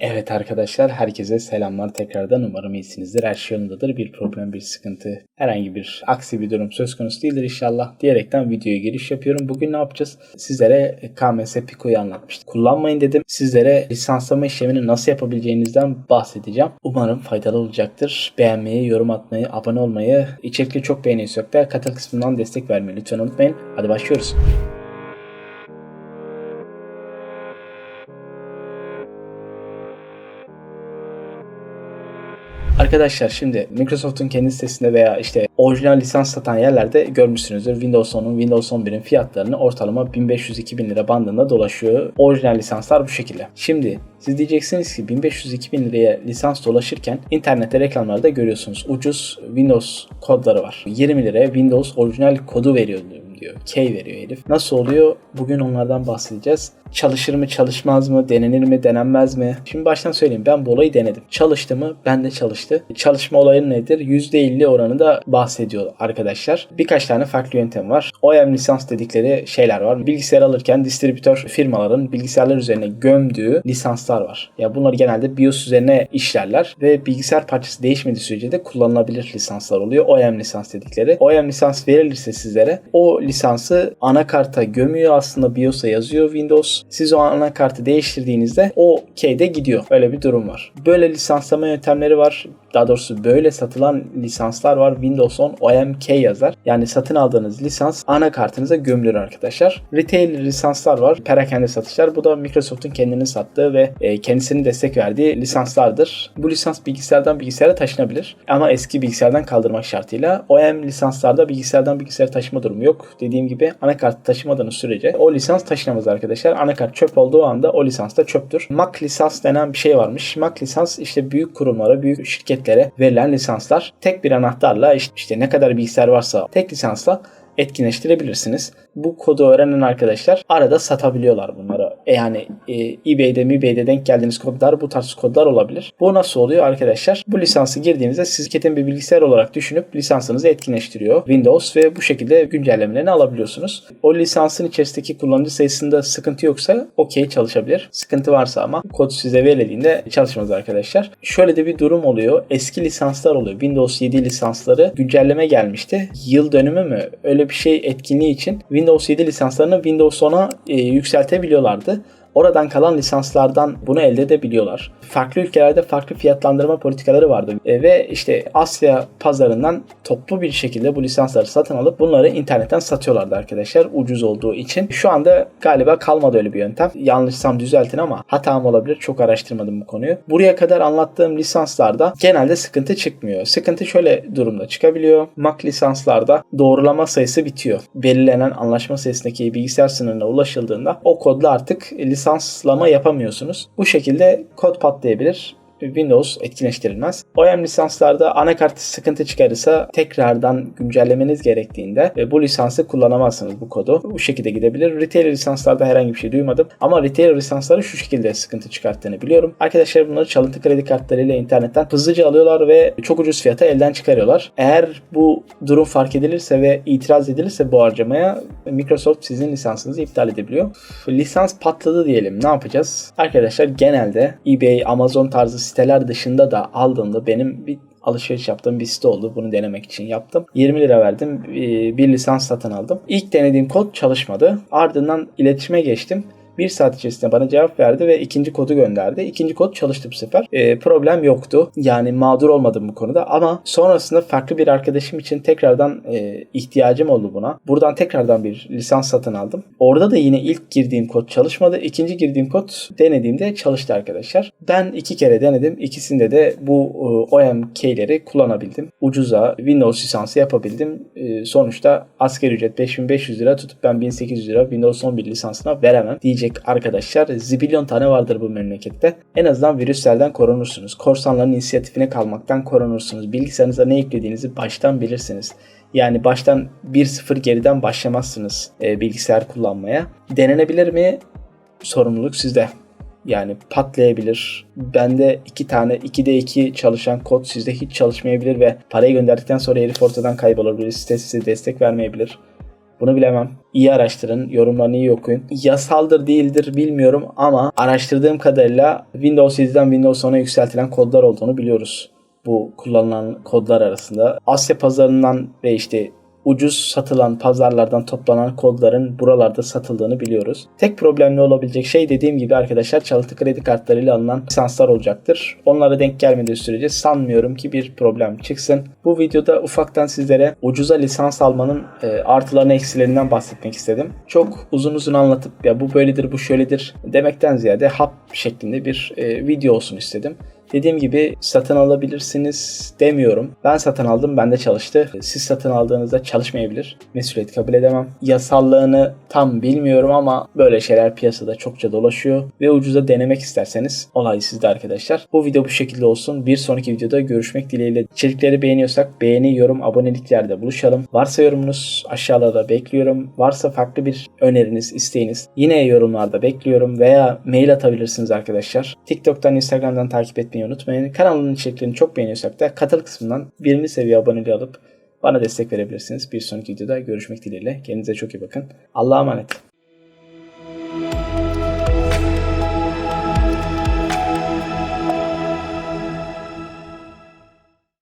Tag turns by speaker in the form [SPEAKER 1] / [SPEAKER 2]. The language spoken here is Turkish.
[SPEAKER 1] Evet arkadaşlar herkese selamlar tekrardan umarım iyisinizdir. Her şey yolundadır. Bir problem, bir sıkıntı, herhangi bir aksi bir durum söz konusu değildir inşallah diyerekten videoya giriş yapıyorum. Bugün ne yapacağız? Sizlere KMS Pico'yu anlatmıştım. Kullanmayın dedim. Sizlere lisanslama işlemini nasıl yapabileceğinizden bahsedeceğim. Umarım faydalı olacaktır. Beğenmeyi, yorum atmayı, abone olmayı, içerikleri çok beğeniyorsak da katıl kısmından destek vermeyi lütfen unutmayın. Hadi başlıyoruz. Arkadaşlar şimdi Microsoft'un kendi sitesinde veya işte orijinal lisans satan yerlerde görmüşsünüzdür. Windows 10'un, Windows 11'in fiyatlarını ortalama 1500-2000 lira bandında dolaşıyor. Orijinal lisanslar bu şekilde. Şimdi siz diyeceksiniz ki 1500-2000 liraya lisans dolaşırken internette reklamlarda görüyorsunuz. Ucuz Windows kodları var. 20 liraya Windows orijinal kodu veriyor diyor. Key veriyor herif. Nasıl oluyor? Bugün onlardan bahsedeceğiz. Çalışır mı çalışmaz mı? Denenir mi denenmez mi? Şimdi baştan söyleyeyim. Ben bu olayı denedim. Çalıştı mı? Ben de çalıştı. Çalışma olayı nedir? %50 oranı da bahsediyor arkadaşlar. Birkaç tane farklı yöntem var. OEM lisans dedikleri şeyler var. Bilgisayar alırken distribütör firmaların bilgisayarlar üzerine gömdüğü lisanslar var. Ya bunlar genelde BIOS üzerine işlerler ve bilgisayar parçası değişmediği sürece de kullanılabilir lisanslar oluyor. OEM lisans dedikleri. OEM lisans verilirse sizlere o lisansı anakarta gömüyor aslında BIOS'a yazıyor Windows. Siz o anakartı değiştirdiğinizde o key'de gidiyor. Öyle bir durum var. Böyle lisanslama yöntemleri var. Daha doğrusu böyle satılan lisanslar var. Windows 10 OMK yazar. Yani satın aldığınız lisans anakartınıza gömülür arkadaşlar. Retail lisanslar var. Perakende satışlar. Bu da Microsoft'un kendini sattığı ve e, kendisinin destek verdiği lisanslardır. Bu lisans bilgisayardan bilgisayara taşınabilir. Ama eski bilgisayardan kaldırmak şartıyla. OEM lisanslarda bilgisayardan bilgisayara taşıma durumu yok. Dediğim gibi anakart taşımadığınız sürece o lisans taşınamaz arkadaşlar. Anakart çöp olduğu anda o lisans da çöptür. Mac lisans denen bir şey varmış. Mac lisans işte büyük kurumlara, büyük şirketlere verilen lisanslar. Tek bir anahtarla işte ne kadar bilgisayar varsa tek lisansla etkinleştirebilirsiniz. Bu kodu öğrenen arkadaşlar arada satabiliyorlar bunları. E yani e, eBay'de, eBay'de denk geldiğiniz kodlar bu tarz kodlar olabilir. Bu nasıl oluyor arkadaşlar? Bu lisansı girdiğinizde siz şirketin bir bilgisayar olarak düşünüp lisansınızı etkinleştiriyor Windows ve bu şekilde güncellemelerini alabiliyorsunuz. O lisansın içerisindeki kullanıcı sayısında sıkıntı yoksa okey çalışabilir. Sıkıntı varsa ama kod size verildiğinde çalışmaz arkadaşlar. Şöyle de bir durum oluyor. Eski lisanslar oluyor. Windows 7 lisansları güncelleme gelmişti. Yıl dönümü mü? Öyle bir şey etkinliği için Windows 7 lisanslarını Windows 10'a e, yükseltebiliyorlardı. Oradan kalan lisanslardan bunu elde edebiliyorlar. Farklı ülkelerde farklı fiyatlandırma politikaları vardı. E, ve işte Asya pazarından toplu bir şekilde bu lisansları satın alıp bunları internetten satıyorlardı arkadaşlar ucuz olduğu için. Şu anda galiba kalmadı öyle bir yöntem. Yanlışsam düzeltin ama hatam olabilir. Çok araştırmadım bu konuyu. Buraya kadar anlattığım lisanslarda genelde sıkıntı çıkmıyor. Sıkıntı şöyle durumda çıkabiliyor. Mac lisanslarda doğrulama sayısı bitiyor. Belirlenen anlaşma sayısındaki bilgisayar sınırına ulaşıldığında o kodla artık lisans lisanslama yapamıyorsunuz. Bu şekilde kod patlayabilir. Windows etkinleştirilmez. OEM lisanslarda anakart sıkıntı çıkarırsa tekrardan güncellemeniz gerektiğinde ve bu lisansı kullanamazsınız bu kodu. Bu şekilde gidebilir. Retail lisanslarda herhangi bir şey duymadım. Ama retail lisansları şu şekilde sıkıntı çıkarttığını biliyorum. Arkadaşlar bunları çalıntı kredi kartlarıyla internetten hızlıca alıyorlar ve çok ucuz fiyata elden çıkarıyorlar. Eğer bu durum fark edilirse ve itiraz edilirse bu harcamaya Microsoft sizin lisansınızı iptal edebiliyor. Lisans patladı diyelim. Ne yapacağız? Arkadaşlar genelde eBay, Amazon tarzı siteler dışında da aldığımda benim bir alışveriş yaptığım bir site oldu. Bunu denemek için yaptım. 20 lira verdim. Bir lisans satın aldım. İlk denediğim kod çalışmadı. Ardından iletişime geçtim. Bir saat içerisinde bana cevap verdi ve ikinci kodu gönderdi. İkinci kod çalıştı bu sefer. E, problem yoktu. Yani mağdur olmadım bu konuda ama sonrasında farklı bir arkadaşım için tekrardan e, ihtiyacım oldu buna. Buradan tekrardan bir lisans satın aldım. Orada da yine ilk girdiğim kod çalışmadı. İkinci girdiğim kod denediğimde çalıştı arkadaşlar. Ben iki kere denedim. İkisinde de bu e, OMK'leri kullanabildim. Ucuza Windows lisansı yapabildim. E, sonuçta asgari ücret 5500 lira tutup ben 1800 lira Windows 11 lisansına veremem diyeceğim diyecek arkadaşlar zibilyon tane vardır bu memlekette. En azından virüslerden korunursunuz. Korsanların inisiyatifine kalmaktan korunursunuz. Bilgisayarınıza ne yüklediğinizi baştan bilirsiniz. Yani baştan 1-0 geriden başlamazsınız e, bilgisayar kullanmaya. Denenebilir mi? Sorumluluk sizde. Yani patlayabilir. Bende iki tane 2'de 2 çalışan kod sizde hiç çalışmayabilir ve parayı gönderdikten sonra herif ortadan kaybolabilir. Site size destek vermeyebilir. Bunu bilemem. İyi araştırın, yorumlarını iyi okuyun. Yasaldır değildir bilmiyorum ama araştırdığım kadarıyla Windows 7'den Windows 10'a yükseltilen kodlar olduğunu biliyoruz. Bu kullanılan kodlar arasında. Asya pazarından ve işte ucuz satılan pazarlardan toplanan kodların buralarda satıldığını biliyoruz. Tek problemli olabilecek şey dediğim gibi arkadaşlar çalıntı kredi kartlarıyla alınan lisanslar olacaktır. Onlara denk gelmediği sürece sanmıyorum ki bir problem çıksın. Bu videoda ufaktan sizlere ucuza lisans almanın e, artılarını eksilerinden bahsetmek istedim. Çok uzun uzun anlatıp ya bu böyledir bu şöyledir demekten ziyade hap şeklinde bir e, video olsun istedim. Dediğim gibi satın alabilirsiniz demiyorum. Ben satın aldım, bende çalıştı. Siz satın aldığınızda çalışmayabilir. Mesuliyet kabul edemem. Yasallığını tam bilmiyorum ama böyle şeyler piyasada çokça dolaşıyor. Ve ucuza denemek isterseniz olay sizde arkadaşlar. Bu video bu şekilde olsun. Bir sonraki videoda görüşmek dileğiyle. İçerikleri beğeniyorsak beğeni, yorum, aboneliklerde buluşalım. Varsa yorumunuz aşağıda bekliyorum. Varsa farklı bir öneriniz, isteğiniz yine yorumlarda bekliyorum. Veya mail atabilirsiniz arkadaşlar. TikTok'tan, Instagram'dan takip etmeyi unutmayın. Kanalın içeriklerini çok beğeniyorsak da katıl kısmından birinci seviye aboneliği alıp bana destek verebilirsiniz. Bir sonraki videoda görüşmek dileğiyle. Kendinize çok iyi bakın. Allah'a emanet.